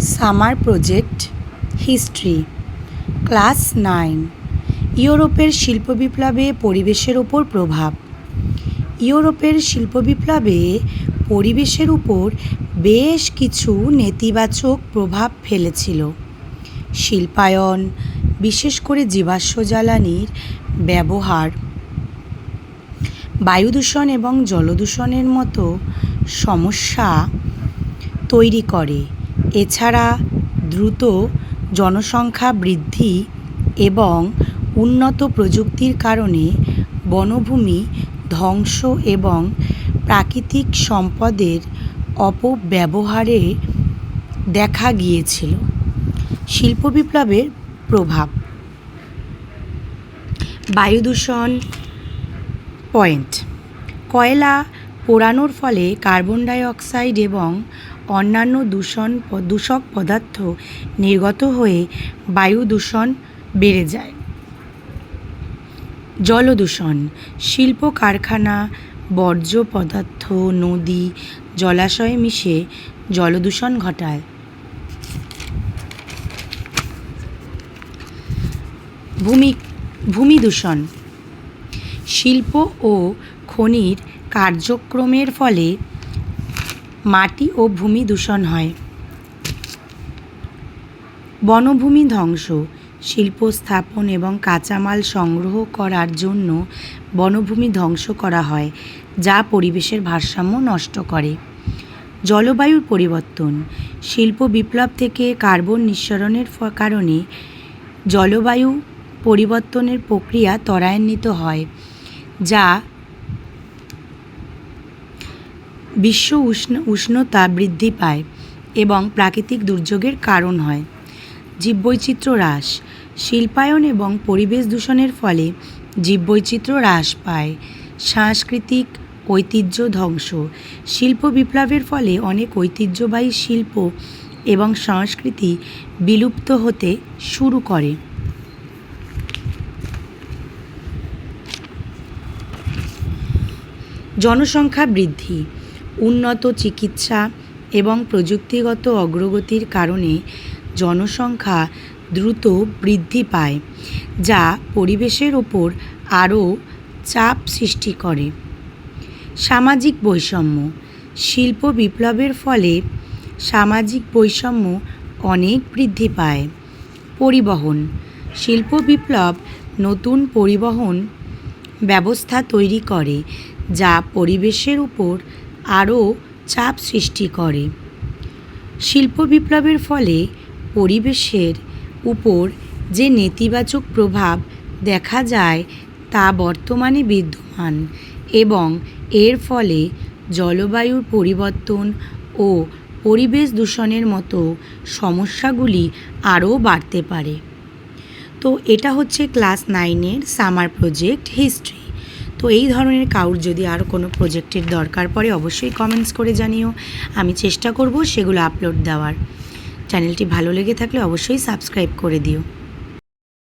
Summer project history, class nine, ইউরোপের শিল্প বিপ্লবে পরিবেশের ওপর প্রভাব। ইউরোপের শিল্প বিপ্লবে পরিবেশের উপর বেশ কিছু নেতিবাচক প্রভাব ফেলেছিল। শিল্পায়ন, বিশেষ করে জীবাশ্ম জ্বালানির ব্যবহার। বায়ু দূষণ এবং জলদূষণের মতো সমস্যা তৈরি করে। এছাড়া দ্রুত জনসংখ্যা বৃদ্ধি এবং উন্নত প্রযুক্তির কারণে বনভূমি ধ্বংস এবং প্রাকৃতিক সম্পদের অপব্যবহারে দেখা গিয়েছিল। শিল্প বিপ্লবের প্রভাব। বায়ু দূষণ। পয়েন্ট। কয়লা পোড়ানোর ফলে কার্বন ডাই অক্সাইড এবং অন্যান্য দূষণ দূষক পদার্থ নির্গত হয়ে বায়ু দূষণ বেড়ে যায়। জলদূষণ শিল্প কারখানা, বর্জ্য পদার্থ, নদী, জলাশয়ে মিশে জলদূষণ ঘটায়। ভূমি ভূমি দূষণ, শিল্প ও খনির কার্যক্রমের ফলে মাটি ও ভূমি দূষণ হয়। বনভূমি ধ্বংস, শিল্প স্থাপন এবং কাঁচামাল সংগ্রহ করার জন্য বনভূমি ধ্বংস করা হয়, যা পরিবেশের ভারসাম্য নষ্ট করে। জলবায়ুর পরিবর্তন, শিল্প বিপ্লব থেকে কার্বন নিঃসরণের কারণে জলবায়ু পরিবর্তনের প্রক্রিয়া ত্বরান্বিত হয়, যা বিশ্ব উষ্ণ, উষ্ণতা বৃদ্ধি পায় এবং প্রাকৃতিক দুর্যোগের কারণ হয়। জীববৈচিত্র্য হ্রাস, শিল্পায়ন এবং পরিবেশ দূষণের ফলে জীববৈচিত্র্য হ্রাস পায়। সাংস্কৃতিক ঐতিহ্য ধ্বংস, শিল্প বিপ্লবের ফলে অনেক ঐতিহ্যবাহী শিল্প এবং সংস্কৃতি বিলুপ্ত হতে শুরু করে। জনসংখ্যা বৃদ্ধি উন্নত চিকিৎসা এবং প্রযুক্তিগত অগ্রগতির কারণে জনসংখ্যা দ্রুত বৃদ্ধি পায়, যা পরিবেশের ওপর আরও চাপ সৃষ্টি করে। সামাজিক বৈষম্য, শিল্প বিপ্লবের ফলে সামাজিক বৈষম্য অনেক বৃদ্ধি পায়। পরিবহন, শিল্প বিপ্লব নতুন পরিবহন ব্যবস্থা তৈরি করে, যা পরিবেশের উপর আরও চাপ সৃষ্টি করে। শিল্প বিপ্লবের ফলে পরিবেশের উপর যে নেতিবাচক প্রভাব দেখা যায় তা বর্তমানে বিদ্যমান এবং এর ফলে জলবায়ুর পরিবর্তন ও পরিবেশ দূষণের মতো সমস্যাগুলি আরও বাড়তে পারে। তো এটা হচ্ছে ক্লাস নাইনের সামার প্রজেক্ট হিস্ট্রি। তো এই ধরনের কাউর যদি আর কোনো প্রজেক্টের দরকার পড়ে, অবশ্যই কমেন্টস করে জানিও। আমি চেষ্টা করব সেগুলো আপলোড দেওয়ার। চ্যানেলটি ভালো লেগে থাকলে অবশ্যই সাবস্ক্রাইব করে দিও।